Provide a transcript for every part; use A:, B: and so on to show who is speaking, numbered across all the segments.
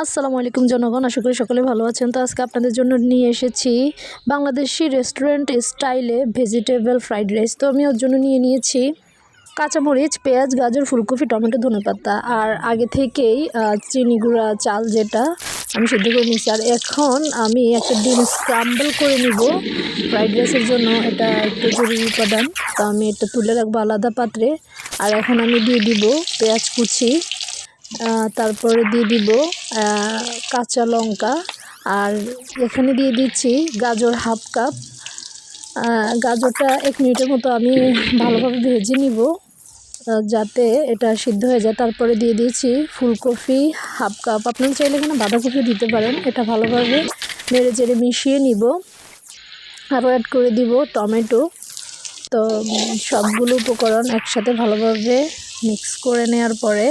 A: আসসালামু আলাইকুম জনগণ, আশা করি সকলে ভালো আছেন। তো আজকে আপনাদের জন্য নিয়ে এসেছি বাংলাদেশি রেস্টুরেন্ট স্টাইলে ভেজিটেবল ফ্রাইড রাইস তো আমি ওর জন্য নিয়ে নিয়েছি কাঁচামরিচ, পেঁয়াজ, গাজর, ফুলকপি, টমেটো, ধনেপাতা। আর আগে থেকেই চিনি গুঁড়া, চাল যেটা আমি সিদ্ধ করে নিয়েছি। আর এখন আমি একটা ডিম স্ক্রাম্বল করে নিব। ফ্রাইড রাইসের জন্য এটা একটু জরুরি উপাদান। তো আমি এটা তুলে রাখব আলাদা পাত্রে। আর এখন আমি দিয়ে দিব পেঁয়াজ কুচি। তারপরে দিয়ে দিব কাঁচা লঙ্কা। আর এখানে দিয়ে দিচ্ছি গাজর হাফ কাপ। গাজরটা এক মিনিটের মতো আমি ভালোভাবে ভেজে নিব যাতে এটা সিদ্ধ হয়ে যায়। তারপরে দিয়ে দিয়েছি ফুলকপি হাফ কাপ। আপনারা চাইলে এখানে বাঁধাকপি দিতে পারেন, এটা ভালোভাবে নেড়ে চেড়ে মিশিয়ে নিব। আরও অ্যাড করে দিব টমেটো। তো সবগুলো উপকরণ একসাথে ভালোভাবে মিক্স করে নেওয়ার পরে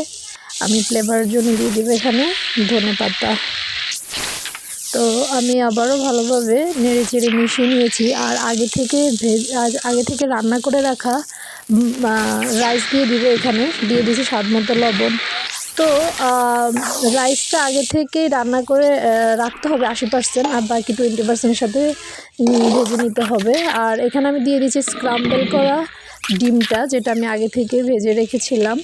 A: আমি ফ্লেভারের জন্য দিয়ে দিব এখানে ধনে পাতা। তো আমি আবারও ভালোভাবে নেড়ে চেড়ে মিশিয়ে নিয়েছি। আর আগে থেকে ভেজ আগে থেকে রান্না করে রাখা রাইস দিয়ে দিব এখানে। দিয়ে দিয়েছি স্বাদ মতো লবণ। তো রাইসটা আগে থেকেই রান্না করে রাখতে হবে আশি পার্সেন্ট আর বাকি টোয়েন্টি পার্সেন্টের সাথে ভেজে নিতে হবে। আর এখানে আমি দিয়ে দিয়েছি স্ক্রাম্বল করা ডিমটা, যেটা আমি আগে থেকে ভেজে রেখেছিলাম।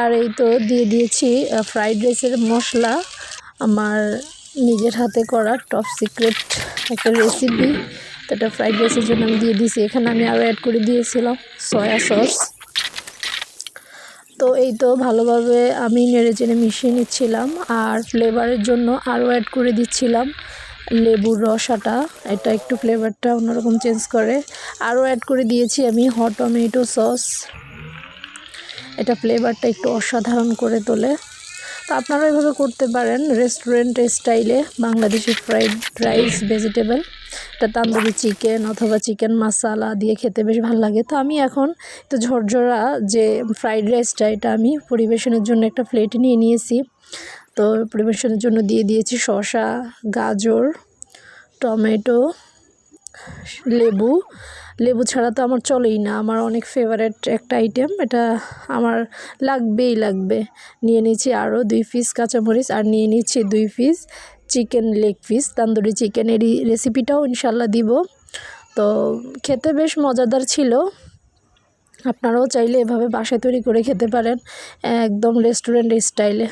A: আর এই তো দিয়ে দিয়েছি ফ্রাইড রাইসের মশলা। আমার নিজের হাতে করা টপ সিক্রেট একটা রেসিপি তো এটা ফ্রাইড রাইসের জন্য আমি দিয়ে দিয়েছি। এখানে আমি আরও অ্যাড করে দিয়েছিলাম সয়া সস তো এই তো ভালোভাবে আমি নেড়ে চেড়ে মিশিয়ে নিচ্ছিলাম আর ফ্লেভারের জন্য আরও অ্যাড করে দিচ্ছিলাম লেবুর রসাটা। এটা একটু ফ্লেভারটা অন্যরকম চেঞ্জ করে। আরও অ্যাড করে দিয়েছি আমি হট টমেটো সস এটা ফ্লেভারটা একটু অসাধারণ করে তোলে। তো আপনারা এভাবে করতে পারেন রেস্টুরেন্ট স্টাইলে বাংলাদেশি ফ্রাইড রাইস ভেজিটেবল এটা তান্দুরি চিকেন অথবা চিকেন মশালা দিয়ে খেতে বেশ ভালো লাগে। তো আমি এখন তো ঝরঝরা যে ফ্রাইড রাইসটা এটা আমি পরিবেশনের জন্য একটা প্লেট নিয়ে নিয়েছি। তো পরিবেশনের জন্য দিয়ে দিয়েছি শসা, গাজর, টমেটো লেবু। লেবু ছাড়া তো আমার চলেই না। আমার অনেক ফেভারেট একটা আইটেম এটা আমার লাগবেই লাগবে। নিয়ে নিচ্ছি আরও দুই পিস কাঁচামরিচ আর নিয়ে নিচ্ছি দুই piece chicken leg piece tandoori চিকেনের রেসিপিটাও ইনশাল্লাহ দিব। তো খেতে বেশ মজাদার ছিল। আপনারাও চাইলে এভাবে বাসায় তৈরি করে খেতে পারেন, একদম রেস্টুরেন্ট স্টাইলে